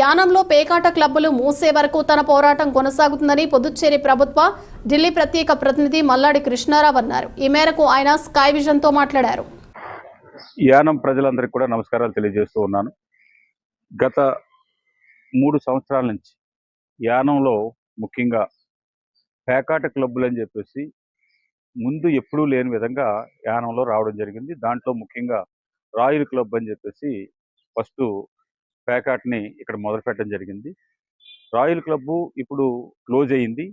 యానంలో పేకాట క్లబ్బులు మూసే వరకు తన పోరాటం కొనసాగుతుందని పుదుచ్చేరి ప్రభుత్వ ఢిల్లీ ప్రత్యేక ప్రతినిధి మల్లాడి కృష్ణారావు అన్నారు. ఈ మేరకు ఆయన స్కై విజన్తో మాట్లాడారు. యానం ప్రజలందరికీ కూడా నమస్కారాలు తెలియజేస్తూ ఉన్నాను. గత మూడు సంవత్సరాల నుంచి యానంలో ముఖ్యంగా పేకాట క్లబ్బులు అని చెప్పేసి ముందు ఎప్పుడూ లేని విధంగా యానంలో రావడం జరిగింది. దాంట్లో ముఖ్యంగా రాయల్ క్లబ్ అని చెప్పేసి ఫస్ట్ ప్యాకాట్ని ఇక్కడ మొదలు పెట్టడం జరిగింది. రాయల్ క్లబ్బు ఇప్పుడు క్లోజ్ అయ్యింది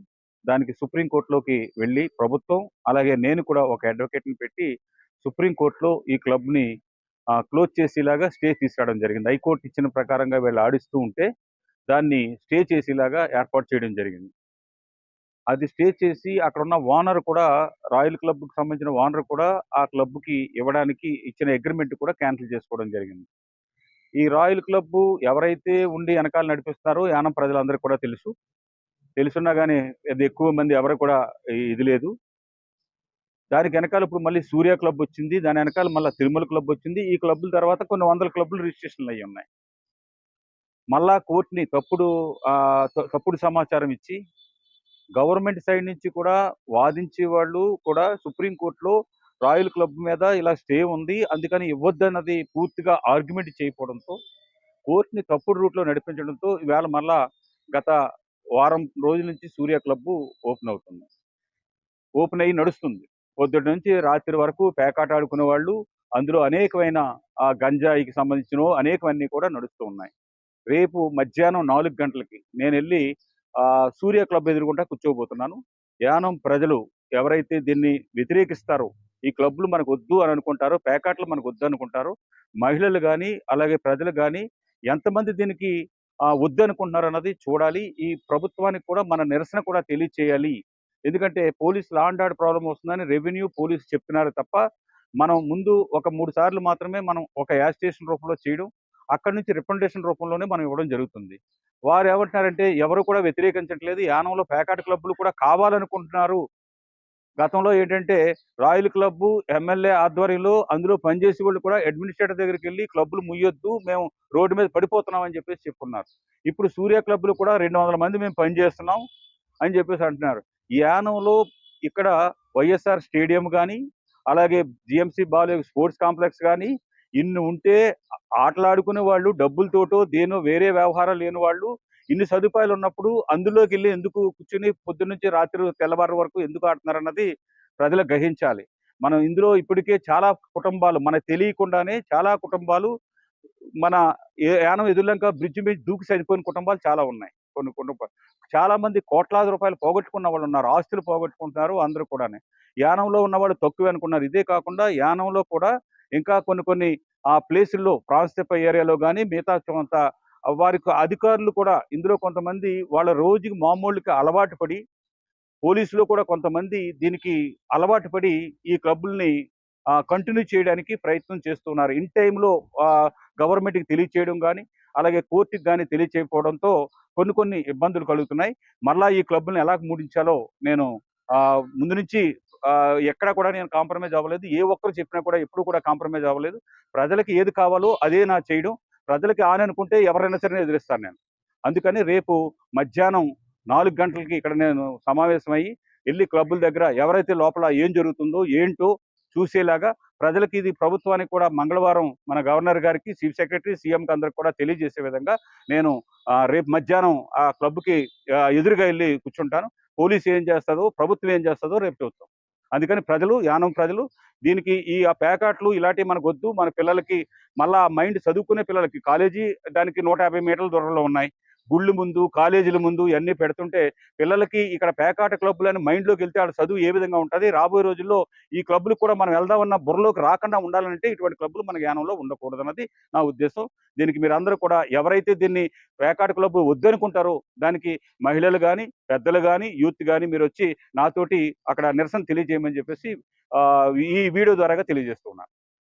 దానికి సుప్రీంకోర్టులోకి వెళ్ళి ప్రభుత్వం అలాగే నేను కూడా ఒక అడ్వకేట్ని పెట్టి సుప్రీంకోర్టులో ఈ క్లబ్ని క్లోజ్ చేసేలాగా స్టే తీసుకురావడం జరిగింది. హైకోర్టు ఇచ్చిన ప్రకారంగా వీళ్ళు ఆడిస్తూ ఉంటే దాన్ని స్టే చేసేలాగా ఏర్పాటు చేయడం జరిగింది. అది స్టే చేసి అక్కడ ఉన్న ఓనర్ కూడా రాయల్ క్లబ్కి సంబంధించిన ఓనర్ కూడా ఆ క్లబ్కి ఇవ్వడానికి ఇచ్చిన అగ్రిమెంట్ కూడా క్యాన్సిల్ చేసుకోవడం జరిగింది. ఈ రాయల్ క్లబ్ ఎవరైతే ఉండి వెనకాల నడిపిస్తున్నారో యానం ప్రజలందరికీ కూడా తెలుసు. తెలుసున్నా కానీ అది ఎక్కువ మంది ఎవరు కూడా ఇది లేదు. దానికి వెనకాల ఇప్పుడు మళ్ళీ సూర్య క్లబ్ వచ్చింది. దాని వెనకాల మళ్ళీ తిరుమల క్లబ్ వచ్చింది. ఈ క్లబ్ల తర్వాత కొన్ని వందల క్లబ్లు రిజిస్ట్రేషన్లు అయ్యి ఉన్నాయి. మళ్ళా కోర్టుని తప్పుడు ఆ, తప్పుడు సమాచారం ఇచ్చి గవర్నమెంట్ సైడ్ నుంచి కూడా వాదించే వాళ్ళు కూడా సుప్రీంకోర్టులో రాయల్ క్లబ్ మీద ఇలా స్టే ఉంది. అందుకని ఇవ్వద్దన్నది పూర్తిగా ఆర్గ్యుమెంట్ చేయకపోవడంతో కోర్టుని తప్పుడు రూట్లో నడిపించడంతో ఈవేళ మళ్ళా గత వారం రోజుల నుంచి సూర్య క్లబ్ ఓపెన్ అవుతుంది. ఓపెన్ అయ్యి నడుస్తుంది. పొద్దుటి నుంచి రాత్రి వరకు పేకాట ఆడుకునే వాళ్ళు అందులో అనేకమైన ఆ గంజాయికి సంబంధించిన అనేకమన్నీ కూడా నడుస్తూ ఉన్నాయి. రేపు మధ్యాహ్నం నాలుగు గంటలకి నేను వెళ్ళి ఆ సూర్య క్లబ్ ఎదురుకుంటా కూర్చోబోతున్నాను. యానం ప్రజలు ఎవరైతే దీన్ని వ్యతిరేకిస్తారో ఈ క్లబ్లు మనకు వద్దు అని అనుకుంటారు పేకాట్లు మనకు వద్దు అనుకుంటారు మహిళలు కానీ అలాగే ప్రజలు కానీ ఎంతమంది దీనికి వద్దు అనుకుంటున్నారు అన్నది చూడాలి. ఈ ప్రభుత్వానికి కూడా మన నిరసన కూడా తెలియచేయాలి. ఎందుకంటే police law and order problem వస్తుందని రెవెన్యూ పోలీస్ చెప్తున్నారు తప్ప మనం ముందు ఒక మూడు సార్లు మాత్రమే మనం ఒక యాజిటేషన్ రూపంలో చేయడం అక్కడి నుంచి రిప్రజెంటేషన్ రూపంలోనే మనం ఇవ్వడం జరుగుతుంది. వారు ఏమంటున్నారంటే ఎవరు కూడా వ్యతిరేకించట్లేదు. యానంలో ప్యాకాట్ క్లబ్లు కూడా కావాలనుకుంటున్నారు. గతంలో ఏంటంటే రాయల్ క్లబ్ ఎమ్మెల్యే ఆధ్వర్యంలో అందులో పనిచేసే వాళ్ళు కూడా అడ్మినిస్ట్రేటర్ దగ్గరికి వెళ్ళి క్లబ్లు ముయ్యొద్దు మేము రోడ్డు మీద పడిపోతున్నాం అని చెప్పేసి చెప్పుకున్నారు. ఇప్పుడు సూర్య క్లబ్లు కూడా రెండు వందల మంది మేము పనిచేస్తున్నాం అని చెప్పేసి అంటున్నారు. యానంలో ఇక్కడ వైఎస్ఆర్ స్టేడియం కానీ అలాగే జిఎంసి బాలు స్పోర్ట్స్ కాంప్లెక్స్ కానీ ఇన్ని ఉంటే ఆటలాడుకునే వాళ్ళు డబ్బులతోటో దేనో వేరే వ్యవహారాలు లేని వాళ్ళు ఇన్ని సదుపాయాలు ఉన్నప్పుడు అందులోకి వెళ్ళి ఎందుకు కూర్చుని పొద్దునుంచి నుంచి రాత్రి తెల్లవారు వరకు ఎందుకు ఆడుతున్నారు అన్నది ప్రజలు గ్రహించాలి. మనం ఇందులో ఇప్పటికే చాలా కుటుంబాలు మనకు తెలియకుండానే చాలా కుటుంబాలు మన యానం ఎదురులంక బ్రిడ్జ్ మీద దూకి చనిపోయిన కుటుంబాలు చాలా ఉన్నాయి. కొన్ని కుటుంబాలు చాలా మంది కోట్లాది రూపాయలు పోగొట్టుకున్న వాళ్ళు ఉన్నారు ఆస్తులు పోగొట్టుకుంటున్నారు అందరూ కూడా యానంలో ఉన్న వాళ్ళు తక్కువ అనుకున్నారు. ఇదే కాకుండా యానంలో కూడా ఇంకా కొన్ని కొన్ని ఆ ప్లేసుల్లో ప్రాంతీయ ఏరియాలో కానీ మిగతా కొంత వారికి అధికారులు కూడా ఇందులో కొంతమంది వాళ్ళ రోజుకి మామూలుగా అలవాటు పడి పోలీసులు కూడా కొంతమంది దీనికి అలవాటు పడి ఈ క్లబ్బుల్ని కంటిన్యూ చేయడానికి ప్రయత్నం చేస్తున్నారు. ఇన్ టైంలో గవర్నమెంట్కి తెలియచేయడం కానీ అలాగే కోర్టుకి కానీ తెలియచేయకపోవడంతో కొన్ని కొన్ని ఇబ్బందులు కలుగుతున్నాయి. మళ్ళా ఈ క్లబ్ని ఎలా ముడించాలో నేను ముందు నుంచి ఎక్కడ కూడా నేను కాంప్రమైజ్ అవ్వలేదు. ఏ ఒక్కరు చెప్పినా కూడా ఎప్పుడు కూడా కాంప్రమైజ్ అవ్వలేదు. ప్రజలకి ఏది కావాలో అదే నా చేయడం. ప్రజలకి ఆననుకుంటే అనుకుంటే ఎవరైనా సరే ఎదిరిస్తాను నేను. అందుకని రేపు మధ్యాహ్నం నాలుగు గంటలకి ఇక్కడ నేను సమావేశమయ్యి వెళ్ళి క్లబ్బుల దగ్గర ఎవరైతే లోపల ఏం జరుగుతుందో ఏంటో చూసేలాగా ప్రజలకి ఇది ప్రభుత్వానికి కూడా మంగళవారం మన గవర్నర్ గారికి చీఫ్ సెక్రటరీ సీఎంకి అందరికి కూడా తెలియజేసే విధంగా నేను రేపు మధ్యాహ్నం ఆ క్లబ్కి ఎదురుగా వెళ్ళి కూర్చుంటాను. పోలీసు ఏం చేస్తుందో ప్రభుత్వం ఏం చేస్తుందో రేపు చూస్తాం అందుకని ప్రజలు యానం ప్రజలు దీనికి ఈ ఆ ప్యాకాట్లు ఇలాంటివి మనకు వద్దు మన పిల్లలకి మళ్ళా మైండ్ చదువుకునే పిల్లలకి కాలేజీ దానికి నూట యాభై మీటర్ల దూరంలో ఉన్నాయి. గుళ్ళు ముందు కాలేజీల ముందు ఇవన్నీ పెడుతుంటే పిల్లలకి ఇక్కడ పేకాట క్లబ్లు మైండ్లోకి వెళ్తే ఆడ చదువు ఏ విధంగా ఉంటుంది? రాబోయే రోజుల్లో ఈ క్లబ్లు కూడా మనం వెళ్దామన్న బుర్రలోకి రాకుండా ఉండాలంటే ఇటువంటి క్లబ్లు మన జ్ఞానంలో ఉండకూడదు అన్నది నా ఉద్దేశం. దీనికి మీరు అందరూ కూడా ఎవరైతే దీన్ని పేకాట క్లబ్ వద్దనుకుంటారో దానికి మహిళలు కానీ పెద్దలు కానీ యూత్ కానీ మీరు వచ్చి నాతోటి అక్కడ నిరసన తెలియజేయమని చెప్పేసి ఈ వీడియో ద్వారా తెలియజేస్తున్నాను